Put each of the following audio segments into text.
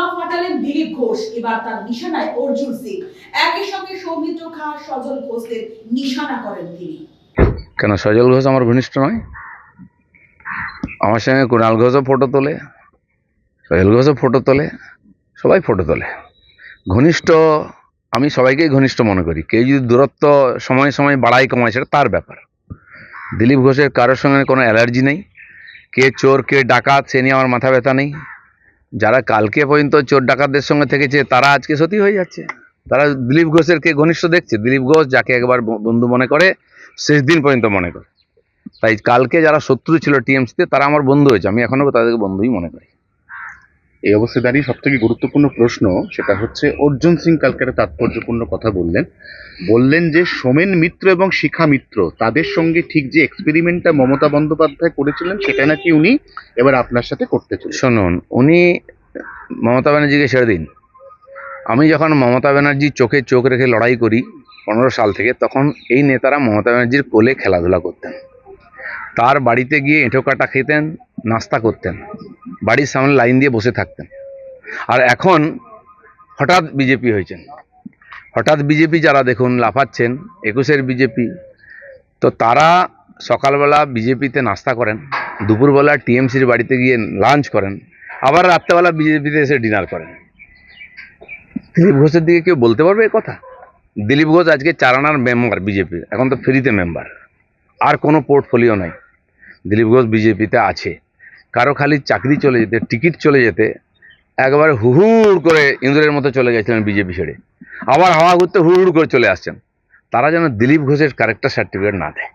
বোমা ফাটালেন দিলীপ ঘোষ। এবার তার নিশানায় অর্জুন সিং। একই সঙ্গে সৌমিত্র খা, সজল ঘোষদের নিশানা করেন তিনি। কেন, সজল ঘোষ আমার ঘনিষ্ঠ নয়? আমার সঙ্গে কুণাল ঘোষও ফটো তোলে, সজল ঘোষও ফটো তোলে, সবাই ফটো তোলে। ঘনিষ্ঠ, আমি সবাইকেই ঘনিষ্ঠ মনে করি। কেউ যদি দূরত্ব সময় সময় বাড়াই কমায়, সেটা তার ব্যাপার। দিলীপ ঘোষের কারোর সঙ্গে কোনো অ্যালার্জি নেই। কে চোর, কে ডাকাত, সে নিয়ে আমার মাথা ব্যথা নেই। যারা কালকে পর্যন্ত চোর ডাকাতদের সঙ্গে থেকেছে, তারা আজকে সতী হয়ে যাচ্ছে। তারা দিলীপ ঘোষের কে ঘনিষ্ঠ দেখছে। দিলীপ ঘোষ যাকে একবার বন্ধু মনে করে, শেষ দিন পর্যন্ত মনে করে। তাই কালকে যারা শত্রু ছিল টিএমসিতে, তারা আমার বন্ধু হয়েছে। আমি এখনও তাদেরকে বন্ধুই মনে করি। এই অবস্থায় দাঁড়িয়ে সব থেকে গুরুত্বপূর্ণ প্রশ্ন সেটা হচ্ছে, অর্জুন সিং কালকে তাৎপর্যপূর্ণ কথা বললেন। বললেন যে, সোমেন মিত্র এবং শিখা মিত্র, তাদের সঙ্গে ঠিক যে এক্সপেরিমেন্টটা মমতা বন্দ্যোপাধ্যায় করেছিলেন, সেটা নাকি উনি এবার আপনার সাথে করতে চলেছেন? শুনুন, উনি মমতা ব্যানার্জিকে ছেড়ে দিন। আমি যখন মমতা ব্যানার্জির চোখে চোখ রেখে লড়াই করি পনেরো সাল থেকে, তখন এই নেতারা মমতা ব্যানার্জির কোলে খেলাধুলা করতেন। তার বাড়িতে গিয়ে এঁটো কাটা খেতেন, নাস্তা করতেন। বাড়ির সামনে লাইন দিয়ে বসে থাকতেন। আর এখন হঠাৎ বিজেপি হয়েছেন। হঠাৎ বিজেপি যারা দেখুন লাফাচ্ছেন, একুশের বিজেপি, তো তারা সকালবেলা বিজেপিতে নাস্তা করেন, দুপুরবেলা টিএমসির বাড়িতে গিয়ে লাঞ্চ করেন, আবার রাত্রেবেলা বিজেপিতে এসে ডিনার করেন। দিলীপ ঘোষের দিকে কেউ বলতে পারবে এ কথা? দিলীপ ঘোষ আজকে চারানার মেম্বার বিজেপির এখন তো ফ্রিতে মেম্বার। আর কোনো পোর্টফোলিও নাই। দিলীপ ঘোষ বিজেপিতে আছে। কারও খালি চাকরি চলে যেতে টিকিট চলে যেতে একবারে হুহুড় করে ইন্দ্রের মতো চলে গেছিলেন বিজেপি ছেড়ে। আবার হাওয়া ঘুরতে হুড় করে চলে আসছেন। তারা যেন দিলীপ ঘোষের ক্যারেক্টার সার্টিফিকেট না দেয়।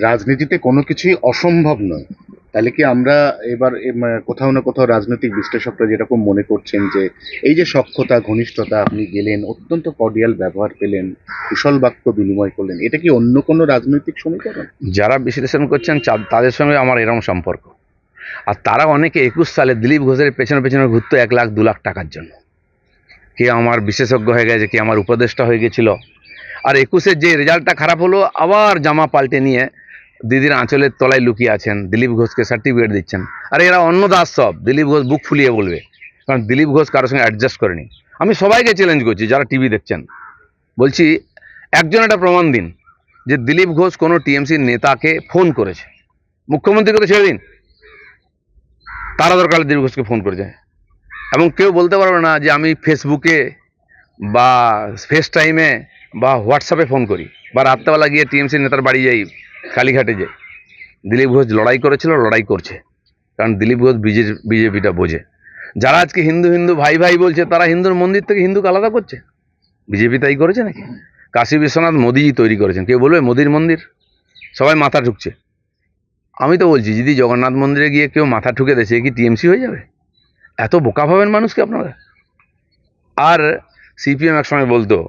রাজনীতিতে কোনো কিছুই অসম্ভব নয়। তাহলে কি আমরা এবার এম, কোথাও না কোথাও রাজনৈতিক বিশ্লেষকরা যেরকম মনে করছেন যে এই যে সক্ষতা ঘনিষ্ঠতা আপনি গেলেন অত্যন্ত কর্ডিয়াল ব্যবহার পেলেন কুশল বাক্য বিনিময় করলেন এটা কি অন্য কোনো রাজনৈতিক সমীকরণ? যারা বিশ্লেষণ করছেন তাদের সঙ্গে আমার এরকম সম্পর্ক। আর তারা অনেকে একুশ সালে দিলীপ ঘোষের পেছনে পেছনে ঘুরতো এক লাখ, দু লাখ টাকার জন্য। কে আমার বিশেষজ্ঞ হয়ে গেছে, কে আমার উপদেষ্টা হয়ে গেছিল। আর একুশের যে রেজাল্টটা খারাপ হলো, আবার জামা পাল্টে নিয়ে দিদির আঁচলের তলায় লুকিয়ে আছেন, দিলীপ ঘোষকে সার্টিফিকেট দিচ্ছেন। আর এরা অন্য দাস সব, দিলীপ ঘোষ বুক ফুলিয়ে বলবে। কারণ দিলীপ ঘোষ কারোর সঙ্গে অ্যাডজাস্ট করেনি। আমি সবাইকে চ্যালেঞ্জ করছি, যারা টিভি দেখছেন। বলছি, একজন একটা প্রমাণ দিন, যে দিলীপ ঘোষ কোনো টিএমসির নেতাকে ফোন করেছে। মুখ্যমন্ত্রীকে তো ছেড়ে দিন। তারা দরকার দিলীপ ঘোষকে ফোন করেছে এবং কেউ বলতে পারবে না যে আমি ফেসবুকে বা ফেস টাইমে বা হোয়াটসঅ্যাপে ফোন করি বা রাত্রেবেলা গিয়ে টিএমসির নেতার বাড়ি যাই, কালীঘাটে যাই। দিলীপ ঘোষ লড়াই করেছিল, লড়াই করছে। কারণ দিলীপ ঘোষ বিজে বিজেপিটা বোঝে। যারা আজকে হিন্দু হিন্দু ভাই ভাই বলছে, তারা হিন্দুর মন্দির থেকে হিন্দুকে আলাদা করছে। বিজেপি তাই করেছে নাকি? কাশী বিশ্বনাথ মোদিজি তৈরি করেছেন। কেউ বলবে মোদির মন্দির? সবাই মাথা ঠুকছে আমি তো বলছি, যদি জগন্নাথ মন্দিরে গিয়ে কেউ মাথা ঠুকে দেয়, সে কি টিএমসি হয়ে যাবে? এত বোকা ভাবেন মানুষকে আপনারা? আর সিপিএম একসময় বলতো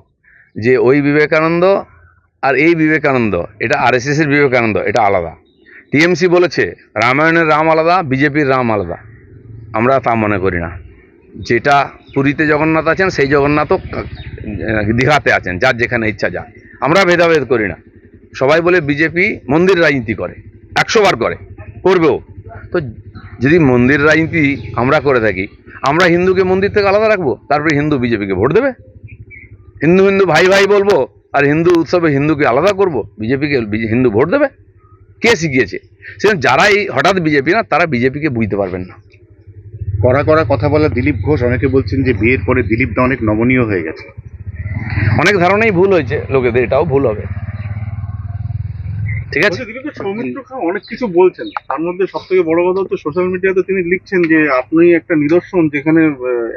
যে, ওই বিবেকানন্দ আর এই বিবেকানন্দ, এটা আরএসএসের বিবেকানন্দ, এটা আলাদা। টিএমসি বলেছে, রামায়ণের রাম আলাদা, বিজেপির রাম আলাদা। আমরা তা মনে করি না। যেটা পুরীতে জগন্নাথ আছেন, সেই জগন্নাথও দীঘাতে আছেন, যার যেখানে ইচ্ছা যা আমরা ভেদাভেদ করি না। সবাই বলে বিজেপি মন্দির রাজনীতি করে। একশো বার করে করবেও। তো যদি মন্দির রাজনীতি আমরা করে থাকি আমরা হিন্দুকে মন্দির থেকে আলাদা রাখব? তারপরে হিন্দু বিজেপিকে ভোট দেবে? হিন্দু হিন্দু ভাই ভাই বলব আর হিন্দু উৎসবে হিন্দুকে আলাদা করব বিজেপিকে হিন্দু ভোট দেবে? কে শিখিয়েছে? সেজন্য যারা এই হঠাৎ বিজেপি না তারা বিজেপিকে বুঝতে পারবেন না। করা কড়া কথা বলা দিলীপ ঘোষ অনেকে বলছেন যে বিয়ের পরে দিলীপটা অনেক নমনীয় হয়ে গেছে। অনেক ধারণাই ভুল হয়েছে লোকেদের এটাও ভুল হবে। ঠিক আছে? সৌমিত্র খা অনেক কিছু বলছেন। তার মধ্যে সব থেকে বড় কথা হচ্ছে সোশ্যাল মিডিয়াতে তিনি লিখছেন যে আপনি একটা নিদর্শন যেখানে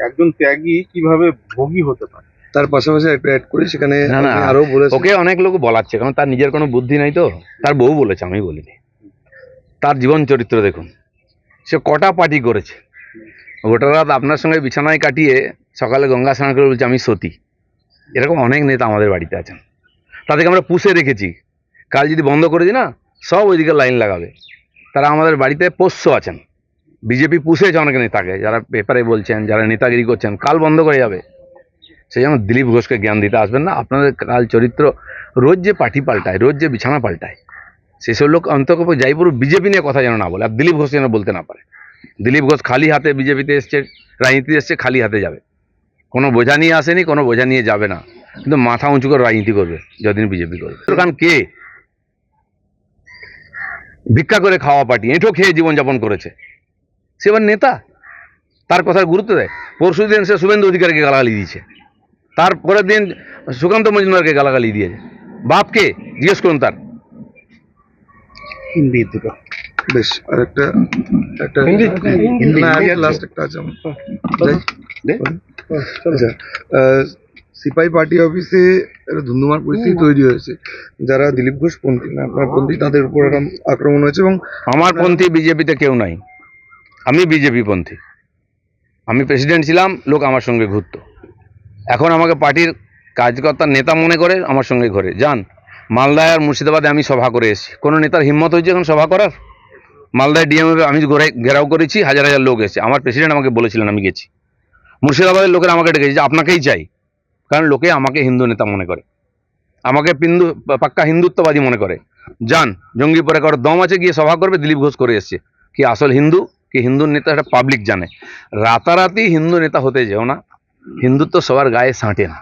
একজন ত্যাগী কীভাবে ভোগী হতে পারে। তার পাশাপাশি একটা অ্যাড করে সেখানে আরও বলেছেন। ওকে অনেক লোক বলাচ্ছে কারণ তার নিজের কোনো বুদ্ধি নাই তো। তার বউ বলেছে আমি বলিনি। তার জীবন চরিত্র দেখুন। সে কটা পার্টি করেছে। গোটা রাত আপনার সঙ্গে বিছানায় কাটিয়ে সকালে গঙ্গা স্নান করে বলছে আমি সতী। এরকম অনেক নেতা আমাদের বাড়িতে আছেন। তাদেরকে আমরা পুষে রেখেছি। কাল যদি বন্ধ করে দিই না, সব ওইদিকে লাইন লাগাবে। তারা আমাদের বাড়িতে পোষ্য আছেন। বিজেপি পুষেছে অনেক নেতাকে যারা পেপারে বলছেন, যারা নেতাগিরি করছেন, কাল বন্ধ করে যাবে। সেই জন্য দিলীপ ঘোষকে জ্ঞান দিতে আসবেন না। আপনাদের কাল চরিত্র রোজ যে পার্টি পাল্টায়, রোজ যে বিছানা পাল্টায়, সেসব লোক অন্তত যাই পুরো বিজেপি নিয়ে কথা যেন না বলে, আর দিলীপ ঘোষ যেন বলতে না পারে। দিলীপ ঘোষ খালি হাতে বিজেপিতে এসছে, রাজনীতিতে এসছে, খালি হাতে যাবে। কোনো বোঝা নিয়ে আসেনি, কোনো বোঝা নিয়ে যাবে না। কিন্তু মাথা উঁচু করে রাজনীতি করবে যদিন বিজেপি করবে। খান কে? ভিক্ষা করে খাওয়া পার্টি এঁঠো খেয়ে জীবনযাপন করেছে। সে এবার নেতা তার কথার গুরুত্ব দেয়। পরশু দিন সে শুভেন্দু অধিকারীকে গালাগালি দিয়েছে। তারপরের দিন সুকান্ত মজুমদারকে গালাগালি দিয়েছে। বাপকে জিজ্ঞেস করুন তার। হিন্দি দুটো। বেশ আর একটা একটা হিন্দি? লাস্ট একটা আছে আমার। আচ্ছা সিপাহি পার্টি অফিসে একটা ধুন্ধুমার পরিস্থিতি তৈরি হয়েছে। যারা দিলীপ ঘোষ পন্থী না আপনার পন্থী তাদের উপর এরকম আক্রমণ হয়েছে এবং আমার পন্থী বিজেপিতে কেউ নাই। আমি বিজেপি পন্থী। আমি প্রেসিডেন্ট ছিলাম লোক আমার সঙ্গে ঘুরতো। এখন আমাকে পার্টির কাজকর্তার নেতা মনে করে আমার সঙ্গে ঘোরে। যান মালদায় আর মুর্শিদাবাদে আমি সভা করে এসেছি। কোনো নেতার হিম্মত হয়েছে এখন সভা করার? মালদায় ডিএমএ আমি ঘোরে ঘেরাও করেছি হাজার হাজার লোক এসেছে। আমার প্রেসিডেন্ট আমাকে বলেছিলেন আমি গেছি। মুর্শিদাবাদের লোকেরা আমাকে ডেকেছে যে আপনাকেই চাই। কারণ লোকে আমাকে হিন্দু নেতা মনে করে। আমাকে পিন্দু পাক্কা হিন্দুত্ববাদী মনে করে। যান জঙ্গি পরে কারোর দম আছে, গিয়ে সভা করবে, দিলীপ ঘোষ করে এসছে। কি আসল হিন্দু? কি হিন্দুর নেতা এটা পাবলিক জানে। রাতারাতি হিন্দু নেতা হতে যেও না। হিন্দুত্ব সবার গায়ে সাঁটে না।